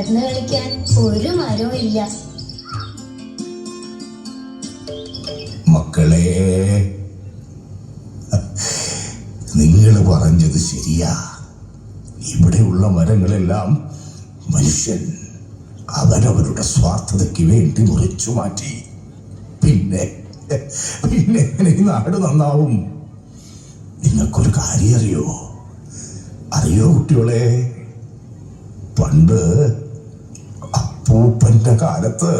തള്ളത്തിന് കളിക്കാൻ ഒരു മരവും ഇല്ല. മക്കളെ നിങ്ങൾ പറഞ്ഞത് ശരിയാ. ഇവിടെയുള്ള മരങ്ങളെല്ലാം മനുഷ്യൻ അവരവരുടെ സ്വാർത്ഥതയ്ക്ക് വേണ്ടി മുറിച്ചു മാറ്റി. പിന്നെ പിന്നെ ഈ നാട് നന്നാവും? നിങ്ങൾക്കൊരു കാര്യം അറിയോ അറിയോ കുട്ടികളെ? പണ്ട് അപ്പൂപ്പന്റെ കാലത്ത്.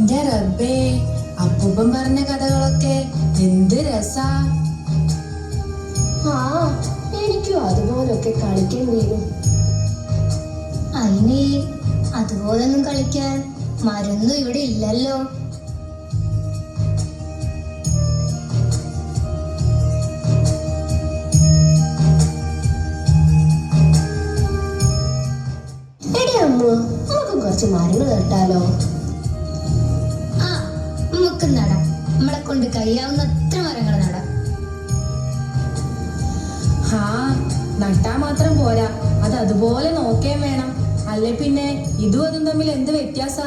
എന്റെ റബ്ബേ അപ്പൂപ്പൻ പറഞ്ഞ കഥകളൊക്കെ എന്ത് രസാ. ആ എനിക്കും അതുപോലൊക്കെ കളിക്കാൻ വരും. അതിനെ അതുപോലൊന്നും കളിക്കാൻ മരുന്നും ഇവിടെ ഇല്ലല്ലോ. എടി അമ്മ നമുക്ക് കുറച്ച് മരുന്ന് നട്ടാലോ കഴിയാവുന്ന അത്ര മരങ്ങൾ നടാം. ഹാ നട്ടാ മാത്രം പോരാ. അത് അതുപോലെ നോക്കേം വേണം. അല്ലെ പിന്നെ ഇതും അതും തമ്മിൽ എന്ത് വ്യത്യാസാ?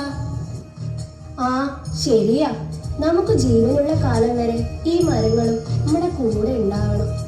ആ ശരിയാ. നമുക്ക് ജീവനുള്ള കാലം വരെ ഈ മരങ്ങളും നമ്മുടെ കൂടെ ഉണ്ടാവണം.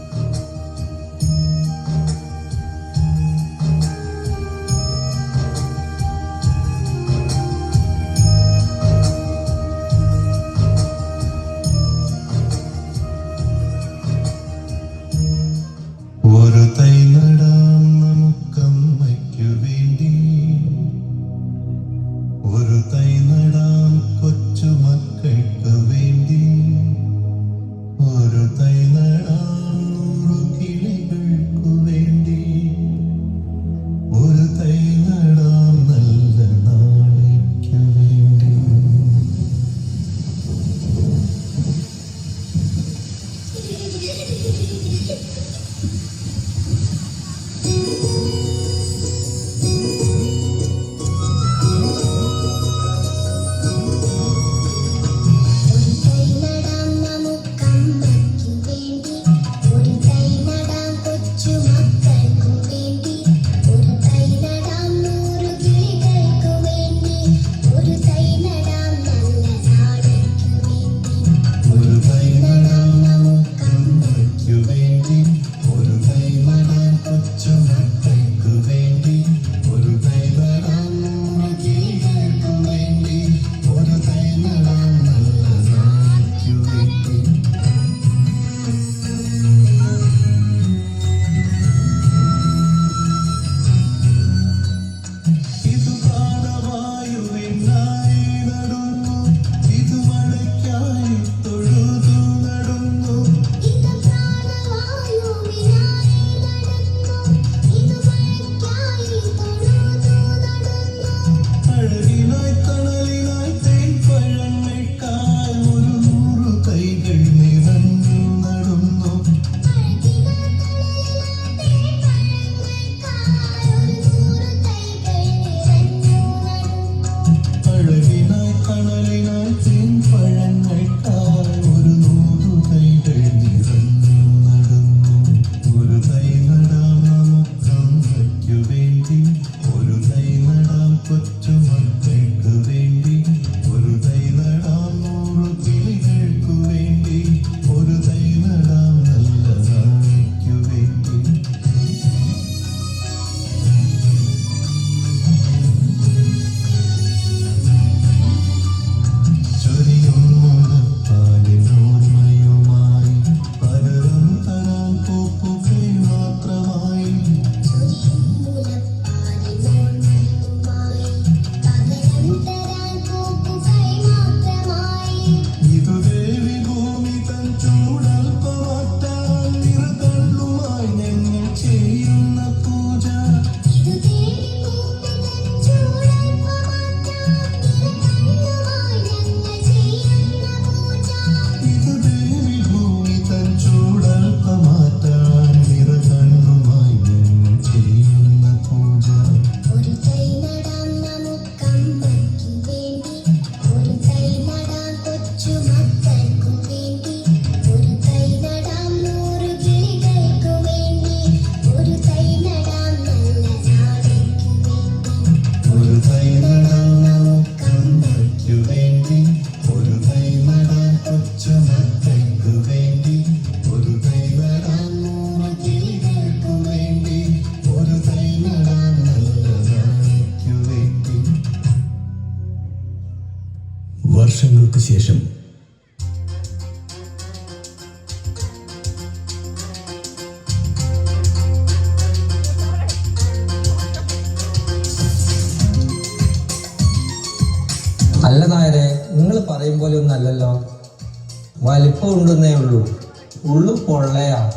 കൊള്ളയാണ്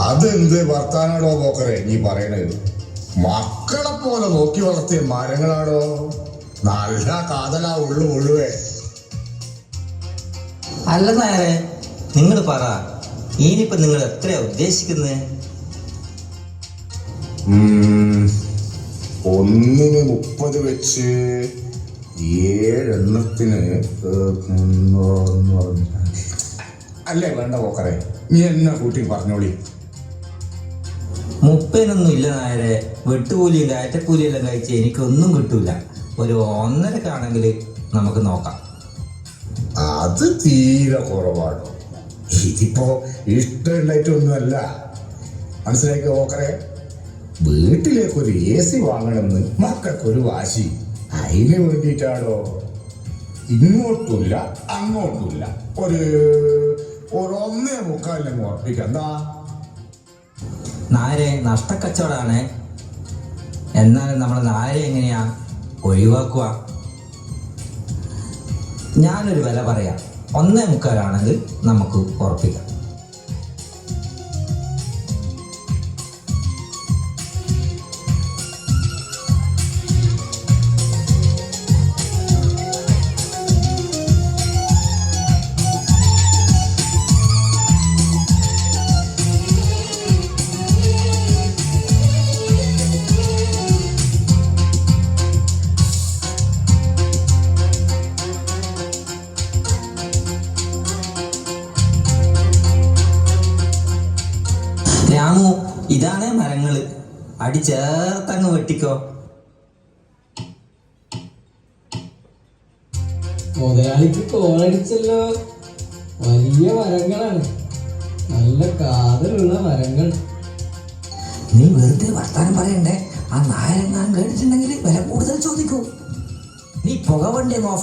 അതെന്ത് വർത്താനാണോ പോക്കറെ നീ പറയണത് മക്കളെ പോലെ നോക്കി വളർത്തിയ മരങ്ങളാണോ നല്ല കാതലാ ഉള്ളു മുഴുവേ അല്ല നേരെ നിങ്ങൾ പറ ഇനിയിപ്പോ നിങ്ങൾ എത്രയാ ഉദ്ദേശിക്കുന്നത് ഒന്നിന് മുപ്പത് വെച്ച് ഏഴെണ്ണത്തിന് പറഞ്ഞു അല്ലേ വേണ്ട പോക്കറെ. നീ എന്നെ കൂട്ടി പറഞ്ഞോളി. മുപ്പനൊന്നും ഇല്ല നായരെ. വെട്ടുകൂലിയും കയറ്റക്കൂലിയെല്ലാം കഴിച്ച് എനിക്കൊന്നും കിട്ടൂല. ഒരു ഒന്നരക്കാണെങ്കിൽ നമുക്ക് നോക്കാം. അത് തീരെ കുറവാണ്. ഇതിപ്പോ ഇഷ്ടമുണ്ടായിട്ടൊന്നുമല്ല മനസ്സിലാക്കി ഓക്കറെ വീട്ടിലേക്ക് ഒരു എ സി വാങ്ങണമെന്ന് മക്കൾക്കൊരു വാശി. അതിന് വേണ്ടിയിട്ടാണോ? ഇങ്ങോട്ടുമില്ല അങ്ങോട്ടുമില്ല. ഒരു ഒരു ഒന്നേ മുക്കാലിലും ഉറപ്പിക്കാം. എന്താ? നാരെ നഷ്ടക്കച്ചവടാണ്. എന്നാൽ നമ്മൾ നാരെ എങ്ങനെയാ ഒഴിവാക്കുക? ഞാനൊരു വില പറയാം. ഒന്നേ മുക്കാലാണെങ്കിൽ നമുക്ക് ഉറപ്പിക്കാം.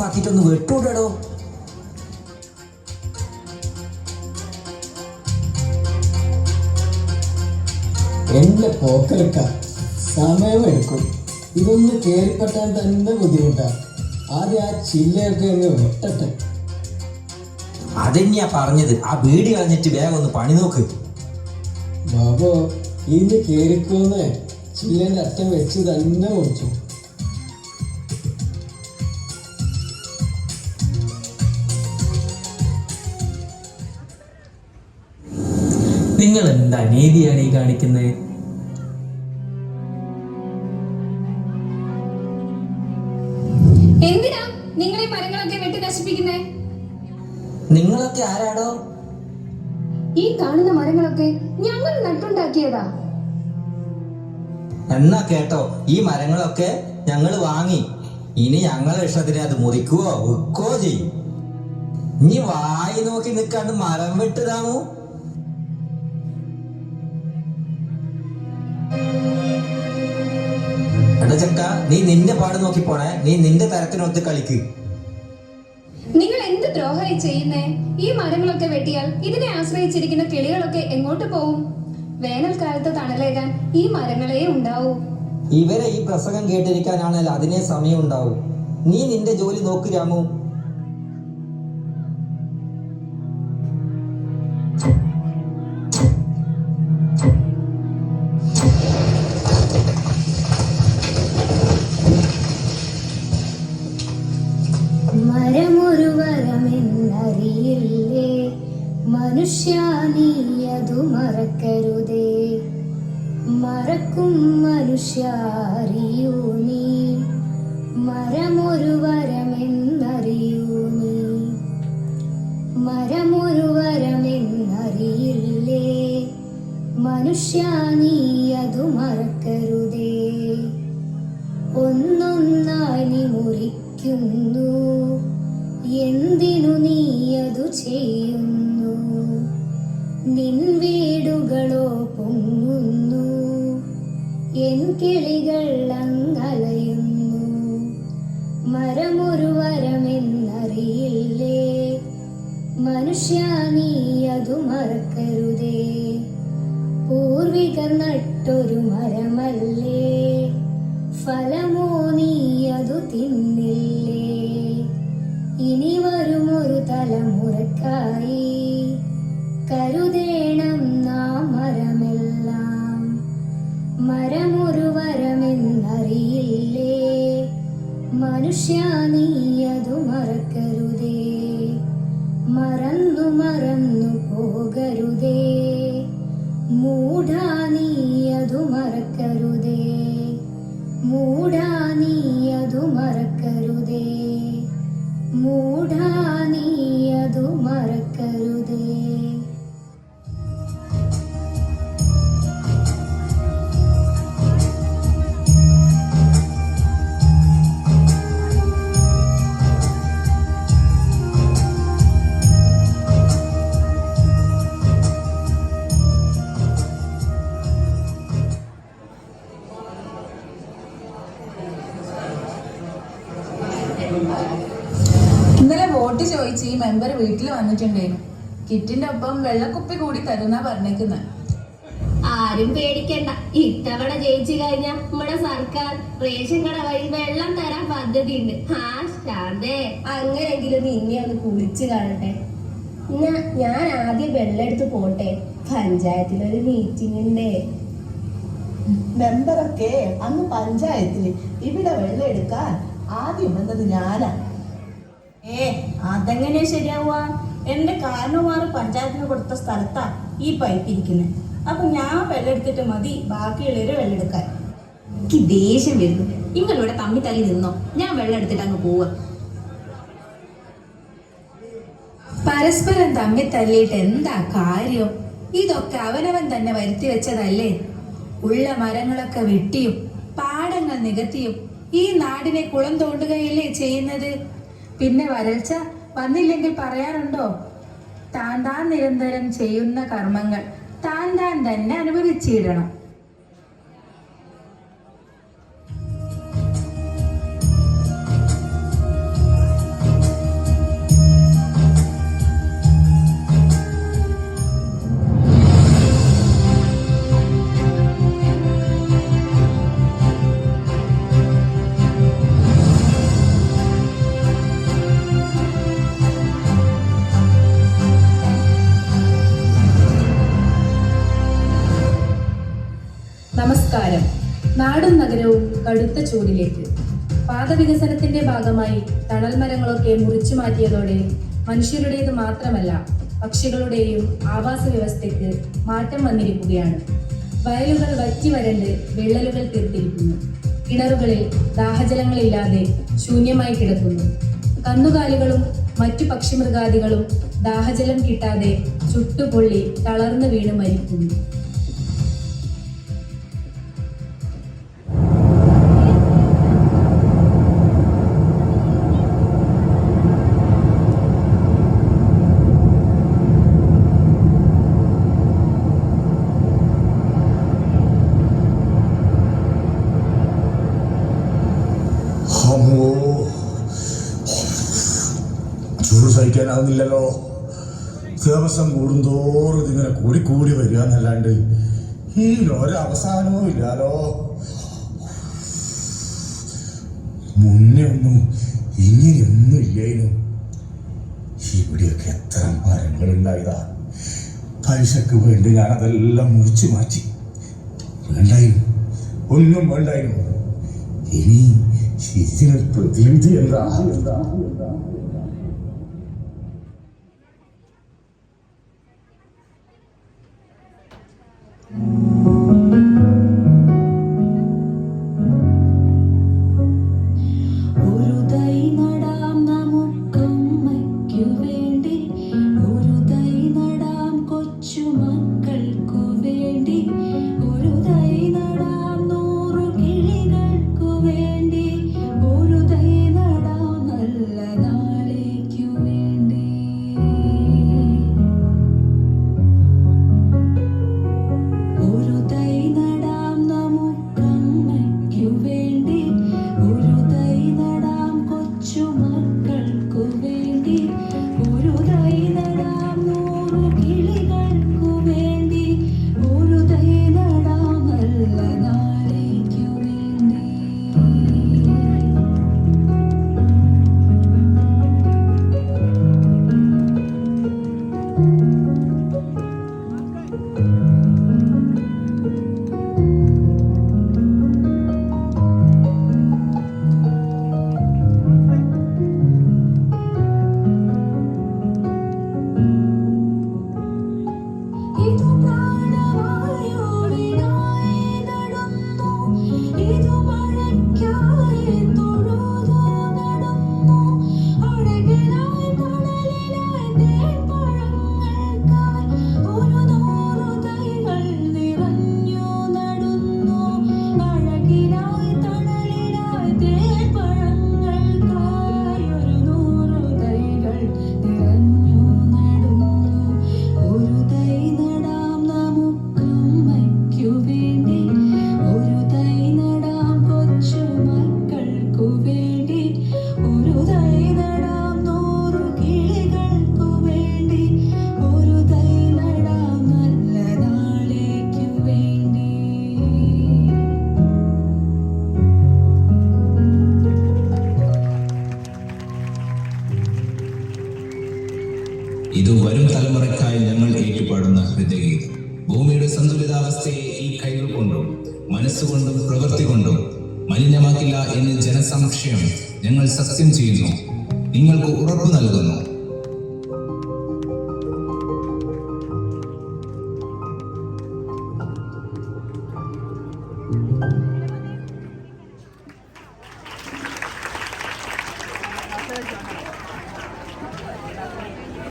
വണ്ടി ഒന്ന് ഓഫാക്കിയിട്ടൊന്ന് വെട്ടൂടോ എന്റെ പോക്കലക്ക സമയമെടുക്കും ഇതൊന്ന് കേറിപ്പറ്റാൻ തന്നെ ബുദ്ധിമുട്ടാ. ആദ്യം ആ ചില്ലയൊക്കെ അങ്ങ് വെട്ടട്ടെ. അതെന്നെയാ പറഞ്ഞത്. ആ ബീഡി കളഞ്ഞിട്ട് വേഗം ഒന്ന് പണി നോക്ക്. ബാബോ ഇന്ന് കേറിക്കോന്ന് ചില്ലന്റെ അറ്റം വെച്ച് തന്നെ മുറിച്ചു നിങ്ങൾ എന്താ നീതിയാണ് ഈ കാണിക്കുന്നത് എന്തിനാ നിങ്ങൾ ഈ മരങ്ങളൊക്കെ വെട്ടി നശിപ്പിക്കുന്നേ? നിങ്ങളൊക്കെ ആരാടോ? ഈ കാണുന്ന മരങ്ങളൊക്കെ ഞങ്ങൾ നട്ടുണ്ടാക്കിയതാ. എന്നാ കേട്ടോ ഈ മരങ്ങളൊക്കെ ഞങ്ങൾ വാങ്ങി. ഇനി ഞങ്ങളെ ഇഷ്ടത്തിന് അത് മുറിക്കുവോ വിൽക്കുകയോ ചെയ്യും. ഇനി വായി നോക്കി നിൽക്കാണ്ട് മരം വെട്ടുതാമോ? നീ നിന്റെ പാട് നോക്കി പോണേ. നീ നിന്റെ തരത്തിനൊത്ത് കളിക്ക്. നിങ്ങൾ എന്ത് ദ്രോഹമായി ചെയ്യുന്നേ? ഈ മരങ്ങളൊക്കെ വെട്ടിയാൽ ഇതിനെ ആശ്രയിച്ചിരിക്കുന്ന കിളികളൊക്കെ എങ്ങോട്ട് പോവും? വേനൽക്കാലത്ത് തണലേകാൻ ഈ മരങ്ങളെ ഉണ്ടാവൂ. ഇവരെ ഈ പ്രസംഗം കേട്ടിരിക്കാനാണെങ്കിൽ അതിനെ സമയം ഉണ്ടാവും നീ നിന്റെ ജോലി നോക്ക് രാമു. ഒന്നൊന്നായി നീ മുറിക്കുന്നു. എന്തിനു നീ അതു ചെയ്യുന്നു? നിൻ വീടുകളോ പൊങ്ങുന്നു. എൻ കിളികൾ അങ്ങലയുന്നു മരമൊരു വരമെന്നറിയില്ലേ? മനുഷ്യ നീ അതു മറക്കരുതേ. പൂർവികർ നട്ടൊരു മരമല്ലേ? അതു തിന്നില്ലേ ഇനി വരുമൊരു തലമുറക്കായി കരുതേണം നാം മരമെല്ലാം. മരമൊരു വരമെന്നറിയില്ലേ? മനുഷ്യ നീ അതു മറക്കരുതേ. മറന്നു മറന്നു പോകരുതേ. ഇന്നലെ വോട്ട് ചോദിച്ച് ഈ മെമ്പർ വീട്ടിൽ വന്നിട്ടുണ്ടായിരുന്നു. കിറ്റിന്റെ ഒപ്പം വെള്ളക്കുപ്പി കൂടി തരുന്ന പറഞ്ഞേക്കുന്നത് ആരും പേടിക്കണ്ട. ഇത്തവണ ജയിച്ചു കഴിഞ്ഞാ നമ്മുടെ സർക്കാർ റേഷൻ കട വഴി വെള്ളം തരാൻ പദ്ധതി ഉണ്ട് ആ ശാന്തേ. അങ്ങനെങ്കിലും നീ ഇനി ഒന്ന് കുളിച്ചു കാണട്ടെ. ഞാൻ ആദ്യം വെള്ളം എടുത്ത് പോട്ടെ. പഞ്ചായത്തിലൊരു മീറ്റിംഗ് ഉണ്ട്. മെമ്പറൊക്കെ അന്ന് പഞ്ചായത്തിൽ ഇവിടെ വെള്ളം എടുക്കാൻ ആദ്യം എന്നത് ഞാനാ. ഏ അതെങ്ങനെ ശരിയാവുക? എന്റെ കാരണവന്മാർ പഞ്ചായത്തിന് കൊടുത്ത സ്ഥലത്താ ഈ പൈപ്പ് ഇരിക്കുന്നത് അപ്പൊ ഞാൻ വെള്ളെടുത്തിട്ട് മതി ബാക്കിയുള്ളവര് വെള്ളെടുക്കാൻ എനിക്ക് ദേഷ്യം വരുന്നു. നിങ്ങളിവിടെ തമ്മി തല്ലി നിന്നോ? ഞാൻ വെള്ളെടുത്തിട്ട് അങ്ങ് പോവാ. പരസ്പരം തമ്മി തല്ലിയിട്ട് എന്താ കാര്യം? ഇതൊക്കെ അവനവൻ തന്നെ വരുത്തി വെച്ചതല്ലേ? ഉള്ള മരങ്ങളൊക്കെ വെട്ടിയും പാടങ്ങൾ നികത്തിയും ഈ നാടിനെ കുളം തോണ്ടുകയല്ലേ ചെയ്യുന്നത്? പിന്നെ വരൾച്ച വന്നില്ലെങ്കിൽ പറയാറുണ്ടോ താൻ താൻ നിരന്തരം ചെയ്യുന്ന കർമ്മങ്ങൾ താൻ താൻ തന്നെ അനുഭവിച്ചിടണം. കടുത്ത ചൂടിലേക്ക്. പാതവികസനത്തിന്റെ ഭാഗമായി തണൽ മരങ്ങളൊക്കെ മുറിച്ചു മാറ്റിയതോടെ മനുഷ്യരുടേത് മാത്രമല്ല പക്ഷികളുടെയും ആവാസ വ്യവസ്ഥയ്ക്ക് മാറ്റം വന്നിരിക്കുകയാണ്. വയലുകൾ വറ്റി വരണ്ട് വിള്ളലുകൾ തീർത്തിരിക്കുന്നു. കിണറുകളിൽ ദാഹജലങ്ങളില്ലാതെ ശൂന്യമായി കിടക്കുന്നു. കന്നുകാലികളും മറ്റു പക്ഷിമൃഗാദികളും ദാഹജലം കിട്ടാതെ ചുട്ടുപൊള്ളി തളർന്നു വീണ് മരിക്കുന്നു. ചൂട് സഹിക്കാനാവുന്നില്ലല്ലോ ദിവസം കൂടുന്തോറും ഇതിങ്ങനെ കൂടി കൂടി വരിക എന്നല്ലാണ്ട് ഈ ഒരവസാനവും ഇല്ലാലോ. മുന്നേ ഒന്നും ഇങ്ങനെയൊന്നും ഇല്ലായിരുന്നു ഇവിടെയൊക്കെ എത്ര മരങ്ങളുണ്ടായതാ. പൈസക്ക് വേണ്ടി ഞാൻ അതെല്ലാം മുറിച്ചു മാറ്റി. വേണ്ടായിരുന്നു ഒന്നും വേണ്ടായിരുന്നു ഇനി ഇതിനൊരു പ്രതിവിധി എന്താ? എന്താ? എന്താ? ഞങ്ങൾ സത്യം ചെയ്യുന്നു. നിങ്ങൾക്ക്